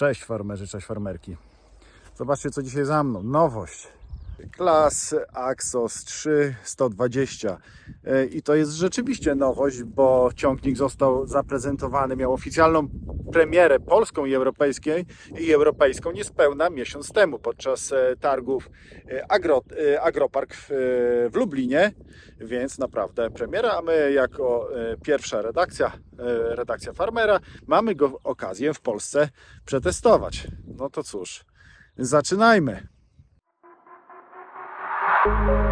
Cześć farmerzy, cześć farmerki. Zobaczcie co dzisiaj za mną. Nowość. Klas Axos 3 120. E, I to jest rzeczywiście nowość, bo ciągnik został zaprezentowany, miał oficjalną premierę polską i europejskiej i europejską niespełna miesiąc temu podczas e, targów e, Agro, Agropark w, w Lublinie, więc naprawdę premiera, a my jako pierwsza redakcja, redakcja Farmera mamy go okazję w Polsce przetestować. No to cóż, zaczynajmy. thank you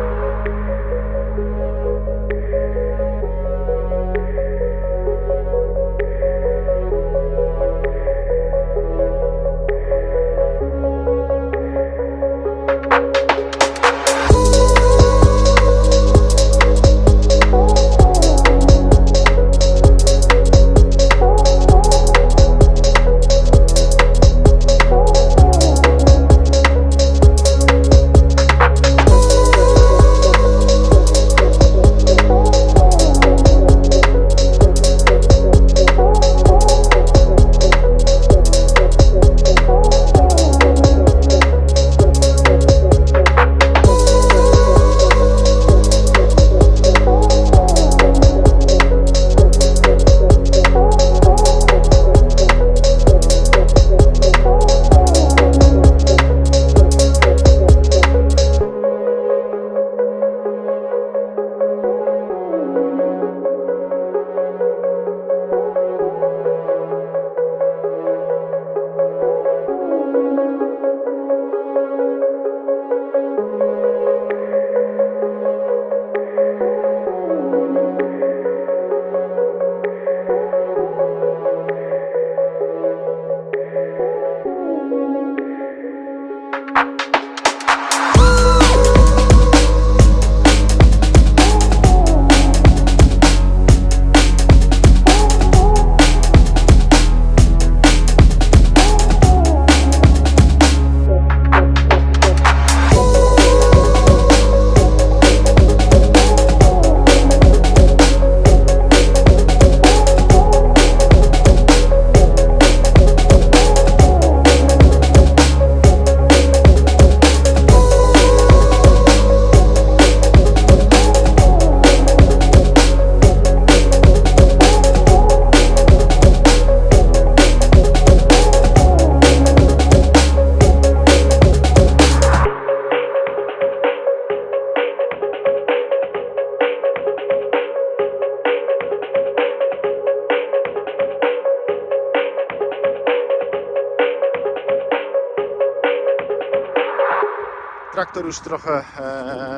Traktor już trochę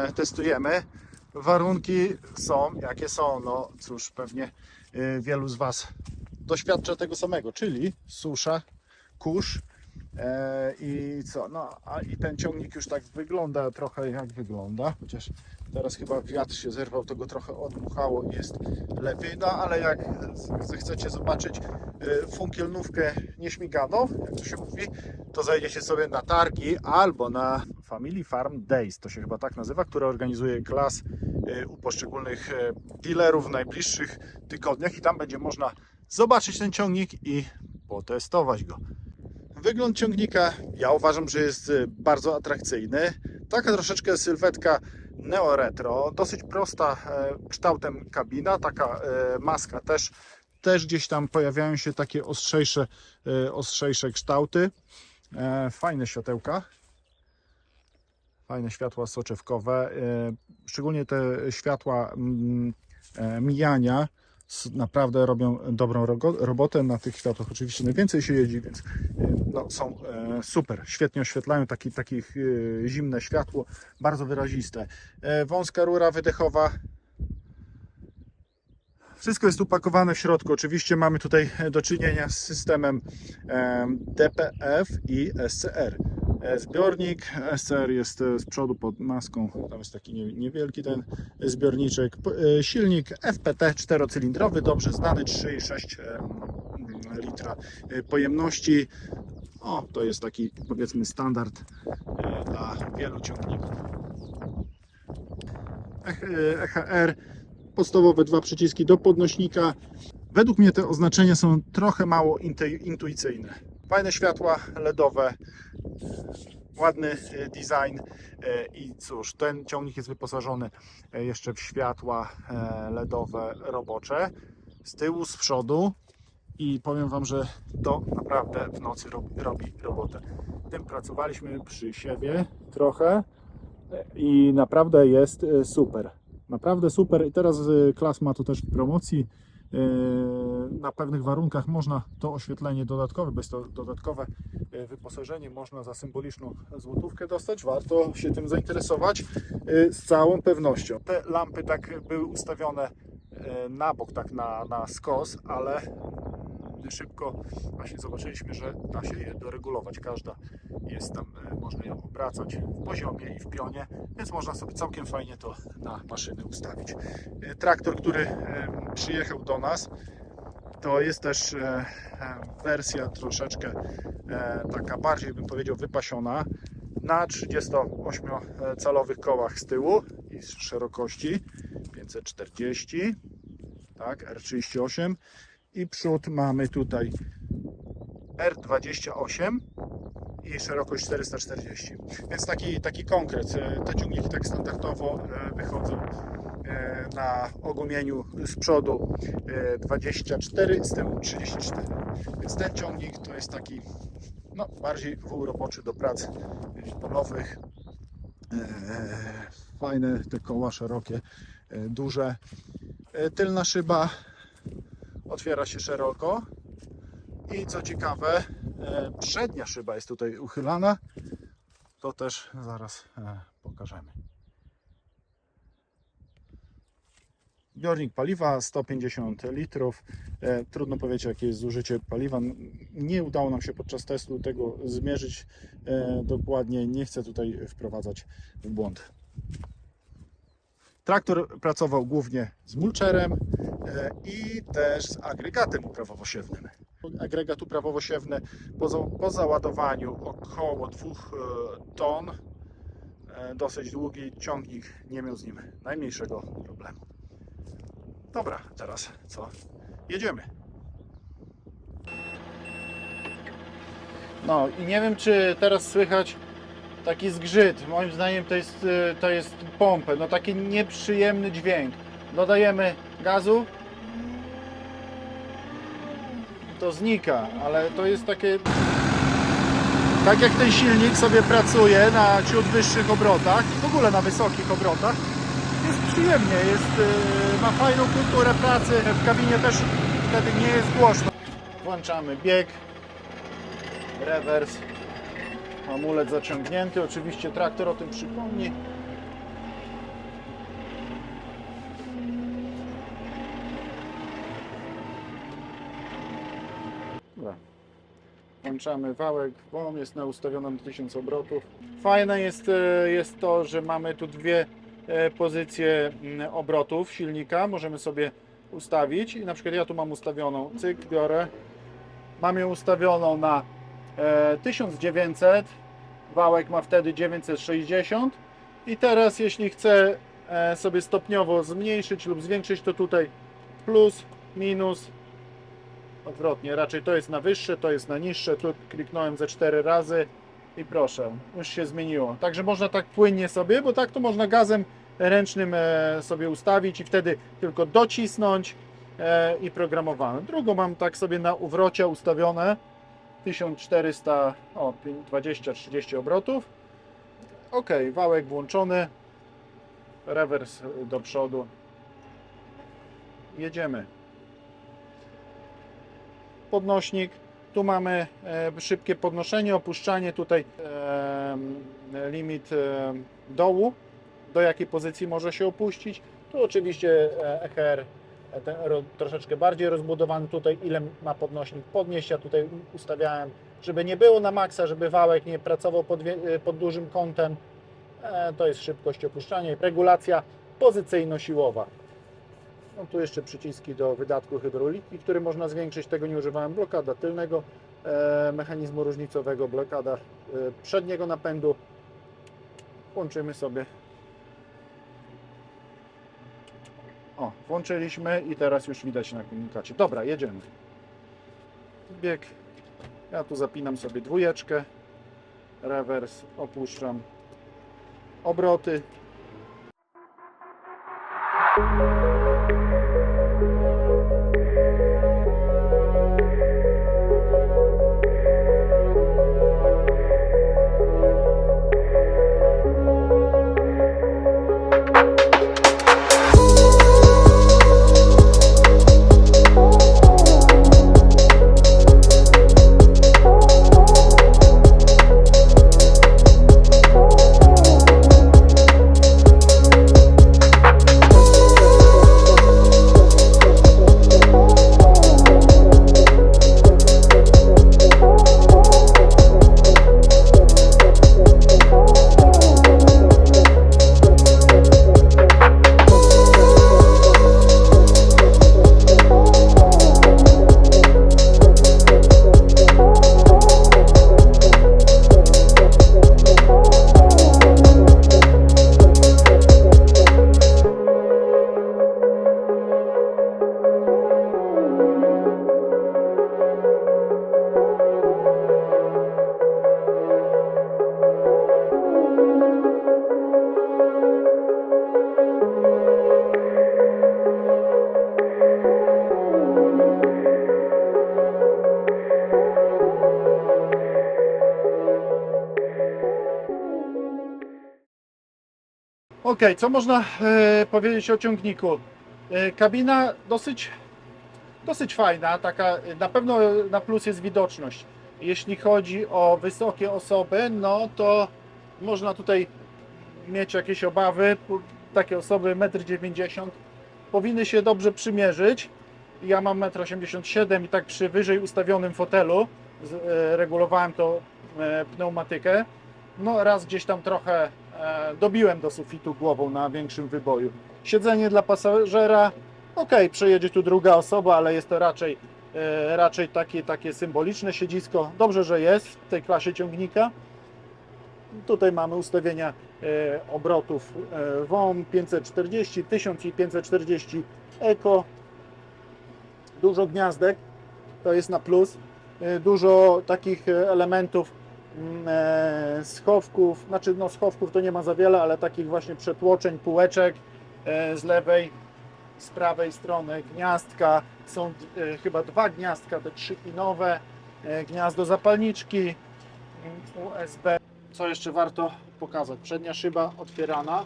e, testujemy. Warunki są jakie są. No cóż, pewnie e, wielu z Was doświadcza tego samego, czyli susza, kurz e, i co? No a i ten ciągnik już tak wygląda trochę jak wygląda, chociaż teraz chyba wiatr się zerwał, to go trochę odmuchało i jest lepiej. No ale jak zechcecie zobaczyć e, funkielnówkę nieśmiganą, jak to się mówi, to zajdziecie sobie na targi albo na Family Farm Days, to się chyba tak nazywa, które organizuje klas e, u poszczególnych e, dealerów w najbliższych tygodniach i tam będzie można zobaczyć ten ciągnik i potestować go. Wygląd ciągnika ja uważam, że jest e, bardzo atrakcyjny. Taka troszeczkę sylwetka neo-retro, dosyć prosta e, kształtem kabina, taka e, maska też, też gdzieś tam pojawiają się takie ostrzejsze, e, ostrzejsze kształty. Fajne światełka. Fajne światła soczewkowe. e, Szczególnie te światła mm, e, mijania naprawdę robią dobrą robotę na tych światłach. Oczywiście najwięcej się jeździ, więc e, no, są super. Świetnie oświetlają taki, takich zimne światło, bardzo wyraziste. Wąska rura wydechowa. Wszystko jest upakowane w środku. Oczywiście mamy tutaj do czynienia z systemem em, DPF i SCR. E, Zbiornik SCR jest e, z przodu pod maską, tam jest taki nie- niewielki ten zbiorniczek. E, Silnik FPT czterocylindrowy, dobrze znany, 3,6 em, litra pojemności. O, to jest taki powiedzmy standard dla wielu ciągników. EHR, podstawowe dwa przyciski do podnośnika. Według mnie te oznaczenia są trochę mało intuicyjne. Fajne światła LEDowe, ładny e, design e, i cóż, ten ciągnik jest wyposażony e, jeszcze w światła LEDowe robocze z tyłu, z przodu i powiem Wam, że to naprawdę w nocy robi, robi robotę. Tym pracowaliśmy przy siewie trochę i naprawdę jest super. Naprawdę super i teraz klas ma to też w promocji. E, Na pewnych warunkach można to oświetlenie dodatkowe, bez to dodatkowe e, wyposażenie można za symboliczną złotówkę dostać. Warto się tym zainteresować e, z całą pewnością. Te lampy tak były ustawione na bok, tak na, na skos, ale szybko właśnie zobaczyliśmy, że da się je doregulować. Każda jest tam, e, można ją obracać w poziomie i w pionie, więc można sobie całkiem fajnie to na maszyny ustawić. E, Traktor, który przyjechał do nas, to jest też e, wersja troszeczkę taka bardziej bym powiedział wypasiona na 38-calowych kołach z tyłu i z szerokości 540 tak, R38 i przód mamy tutaj R28 i szerokość 440 więc taki, taki konkret. E, te ciągniki tak standardowo e, wychodzą e, na ogumieniu z przodu e, 24 z tyłu 34 więc ten ciągnik to jest taki no, bardziej wół roboczy do prac polowych fajne te koła szerokie duże. Tylna szyba otwiera się szeroko i co ciekawe e, przednia szyba jest tutaj uchylana to też zaraz e, pokażemy Zbiornik paliwa 150 litrów. E, Trudno powiedzieć, jakie jest zużycie paliwa. Nie udało nam się podczas testu tego zmierzyć dokładnie. Nie chcę tutaj wprowadzać w błąd. Traktor pracował głównie z mulczerem e, i też z agregatem uprawowosiewnym. Agregat uprawowosiewny po, po załadowaniu około 2 ton, e, dosyć długi ciągnik, nie miał z nim najmniejszego problemu. Dobra, teraz co? Jedziemy. No i nie wiem, czy teraz słychać taki zgrzyt. Moim zdaniem to jest, y, to jest pompę. No taki nieprzyjemny dźwięk. Dodajemy gazu. To znika, ale to jest takie. Tak jak ten silnik sobie pracuje na ciut wyższych obrotach, w ogóle na wysokich obrotach, jest przyjemnie, jest, yy, ma fajną kulturę pracy, w kabinie też wtedy nie jest głośno. Włączamy bieg, rewers, hamulec zaciągnięty. Oczywiście traktor o tym przypomni. Dobra. Włączamy wałek, WOM jest na ustawionym 1000 obrotów. Fajne jest, e, jest to, że mamy tu dwie e, pozycje mm, obrotów silnika. Możemy sobie ustawić i na przykład ja tu mam ustawioną, cyk, biorę, mam ją ustawioną na e, 1900, wałek ma wtedy 960 i teraz jeśli chcę e, sobie stopniowo zmniejszyć lub zwiększyć to tutaj plus, minus, odwrotnie, raczej to jest na wyższe, to jest na niższe, tu kliknąłem ze 4 razy i proszę, już się zmieniło. Także można tak płynnie sobie, bo tak to można gazem ręcznym e, sobie ustawić i wtedy tylko docisnąć e, i programowane. Drugą mam tak sobie na uwrocie ustawione 1400, o 20-30 obrotów. Ok, wałek włączony, rewers do przodu. Jedziemy. Podnośnik. Tu mamy e, szybkie podnoszenie, opuszczanie. Tutaj e, limit e, dołu, do jakiej pozycji może się opuścić. Tu oczywiście EHR ten ro, troszeczkę bardziej rozbudowany. Tutaj ile ma podnośnik podnieść. Ja tutaj ustawiałem, żeby nie było na maksa, żeby wałek nie pracował pod, e, pod dużym kątem. E, to jest szybkość opuszczania i regulacja pozycyjno-siłowa. No tu jeszcze przyciski do wydatku hydrauliki, który można zwiększyć. Tego nie używałem. Blokada tylnego e, mechanizmu różnicowego, blokada e, przedniego napędu. Włączymy sobie. O, włączyliśmy i teraz już widać na komunikacie. Dobra, jedziemy. Bieg Ja tu zapinam sobie dwójeczkę, rewers, opuszczam obroty. Ok, co można e, powiedzieć o ciągniku? E, kabina dosyć, dosyć fajna, taka e, na pewno na plus jest widoczność. Jeśli chodzi o wysokie osoby, no to można tutaj mieć jakieś obawy. Takie osoby 1,90 m powinny się dobrze przymierzyć. Ja mam 1,87 m i tak przy wyżej ustawionym fotelu e, regulowałem to e, pneumatykę. No raz gdzieś tam trochę e, dobiłem do sufitu głową na większym wyboju. Siedzenie dla pasażera, ok, przejedzie tu druga osoba, ale jest to raczej, e, raczej takie, takie symboliczne siedzisko. Dobrze, że jest w tej klasie ciągnika. Tutaj mamy ustawienia e, obrotów WOM 540, 1540 Eco. Dużo gniazdek, to jest na plus. Dużo takich elementów schowków, znaczy no schowków to nie ma za wiele, ale takich właśnie przetłoczeń, półeczek e, z lewej, z prawej strony gniazdka, są e, chyba dwa gniazdka, te trzypinowe, e, gniazdo zapalniczki, mm, USB. Co jeszcze warto pokazać? Przednia szyba otwierana.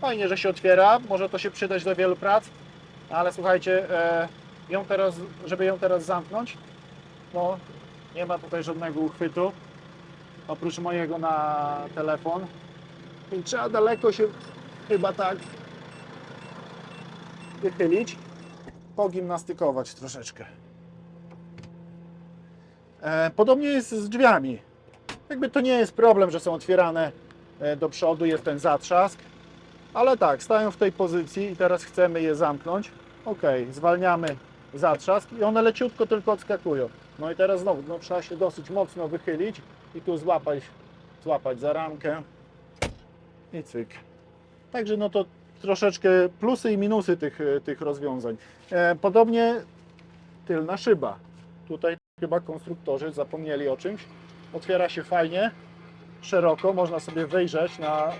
Fajnie, że się otwiera, może to się przydać do wielu prac, ale słuchajcie, e, ją teraz, żeby ją teraz zamknąć, no nie ma tutaj żadnego uchwytu, oprócz mojego na telefon. I trzeba daleko się chyba tak wychylić, pogimnastykować troszeczkę. E, Podobnie jest z drzwiami. Jakby to nie jest problem, że są otwierane e, do przodu, jest ten zatrzask, ale tak, stają w tej pozycji i teraz chcemy je zamknąć. Ok, zwalniamy zatrzask i one leciutko tylko odskakują. No i teraz znowu no, trzeba się dosyć mocno wychylić i tu złapać, złapać za ramkę i cyk. Także no to troszeczkę plusy i minusy tych, e, tych rozwiązań. E, podobnie tylna szyba. Tutaj chyba konstruktorzy zapomnieli o czymś. Otwiera się fajnie, szeroko, można sobie wyjrzeć na...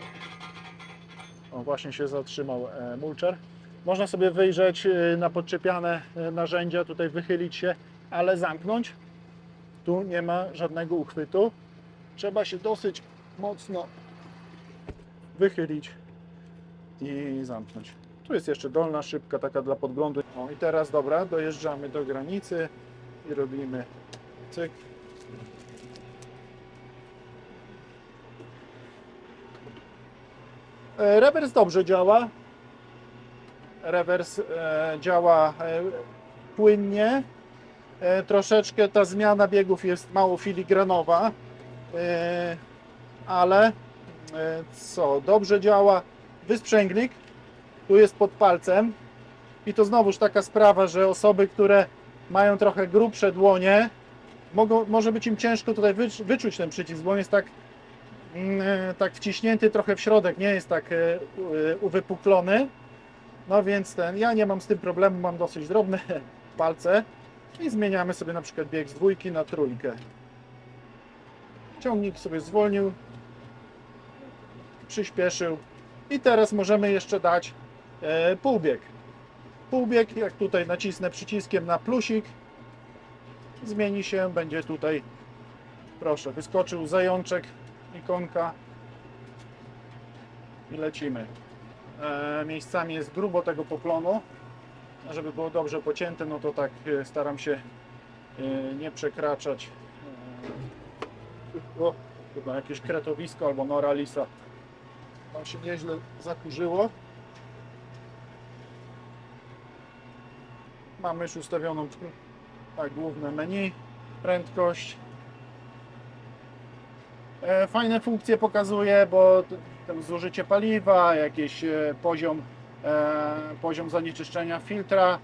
O, właśnie się zatrzymał e, mulcher. Można sobie wyjrzeć e, na podczepiane e, narzędzia, tutaj wychylić się, ale zamknąć. Tu nie ma żadnego uchwytu. Trzeba się dosyć mocno wychylić i zamknąć. Tu jest jeszcze dolna szybka, taka dla podglądu. O i teraz dobra, dojeżdżamy do granicy i robimy cyk. E, Rewers dobrze działa. Rewers e, działa e, płynnie. E, troszeczkę ta zmiana biegów jest mało filigranowa, e, ale e, co, dobrze działa wysprzęglik. Tu jest pod palcem. I to znowuż taka sprawa, że osoby, które mają trochę grubsze dłonie, mogą, może być im ciężko tutaj wycz, wyczuć ten przycisk, bo on jest tak, mm, tak wciśnięty trochę w środek, nie jest tak uwypuklony. No więc ten, ja nie mam z tym problemu, mam dosyć drobne palce. I zmieniamy sobie na przykład bieg z dwójki na trójkę. Ciągnik sobie zwolnił, przyspieszył i teraz możemy jeszcze dać e, półbieg. Półbieg, jak tutaj nacisnę przyciskiem na plusik, zmieni się, będzie tutaj, proszę, wyskoczył zajączek, ikonka i lecimy. E, miejscami jest grubo tego poplonu, żeby było dobrze pocięte, no to tak e, staram się e, nie przekraczać. E, o, chyba jakieś kretowisko albo nora lisa. Tam się nieźle zakurzyło. Mamy już ustawioną tak, główne menu, prędkość. Fajne funkcje pokazuje, bo tam zużycie paliwa, jakiś poziom, poziom zanieczyszczenia filtra,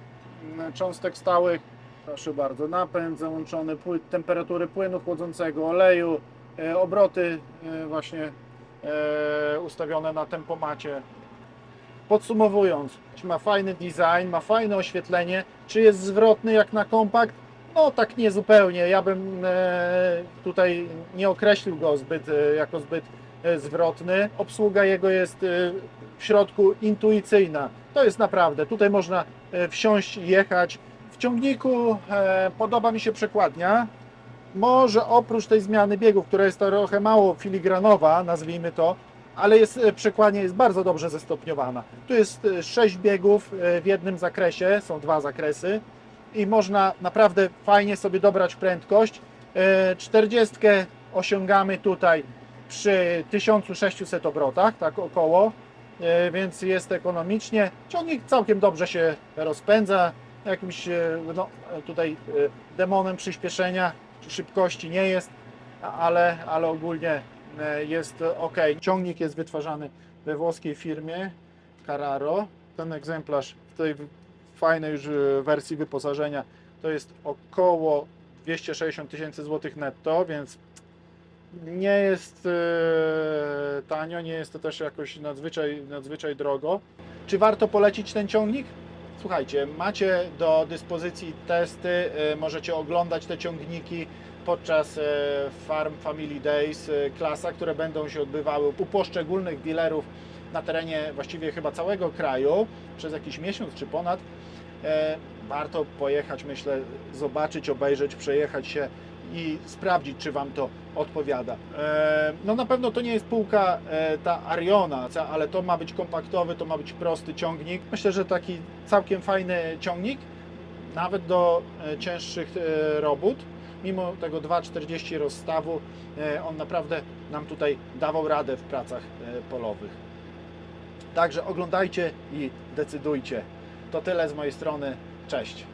m, cząstek stałych. Proszę bardzo, napęd załączony, temperatury płynu chłodzącego, oleju, e, obroty e, właśnie e, ustawione na tempomacie. Podsumowując, ma fajny design, ma fajne oświetlenie. Czy jest zwrotny jak na kompakt? No tak nie zupełnie. Ja bym e, tutaj nie określił go zbyt, e, jako zbyt e, zwrotny. Obsługa jego jest e, w środku intuicyjna. To jest naprawdę. Tutaj można e, wsiąść i jechać. W ciągniku e, podoba mi się przekładnia. Może oprócz tej zmiany biegów, która jest trochę mało filigranowa, nazwijmy to, ale jest, e, przekładnia jest bardzo dobrze zestopniowana. Tu jest 6 biegów e, w jednym zakresie, są dwa zakresy i można naprawdę fajnie sobie dobrać prędkość. E, 40 osiągamy tutaj przy 1600 obrotach, tak około, e, więc jest ekonomicznie. Ciągnik całkiem dobrze się rozpędza. Jakimś e, no, tutaj e, demonem przyspieszenia czy szybkości nie jest, ale, ale ogólnie jest ok. Ciągnik jest wytwarzany we włoskiej firmie Carraro. Ten egzemplarz w tej fajnej już wersji wyposażenia to jest około 260 tysięcy złotych netto, więc nie jest e, tanio, nie jest to też jakoś nadzwyczaj, nadzwyczaj drogo. Czy warto polecić ten ciągnik? Słuchajcie, macie do dyspozycji testy, e, możecie oglądać te ciągniki podczas e, Farm Family Days, e, klasa, które będą się odbywały u poszczególnych dealerów na terenie właściwie chyba całego kraju przez jakiś miesiąc czy ponad. E, Warto pojechać, myślę, zobaczyć, obejrzeć, przejechać się i sprawdzić, czy Wam to odpowiada. E, No na pewno to nie jest półka e, ta Ariona, ale to ma być kompaktowy, to ma być prosty ciągnik. Myślę, że taki całkiem fajny ciągnik, nawet do e, cięższych robót. Mimo tego 2,40 rozstawu, on naprawdę nam tutaj dawał radę w pracach polowych. Także oglądajcie i decydujcie. To tyle z mojej strony. Cześć.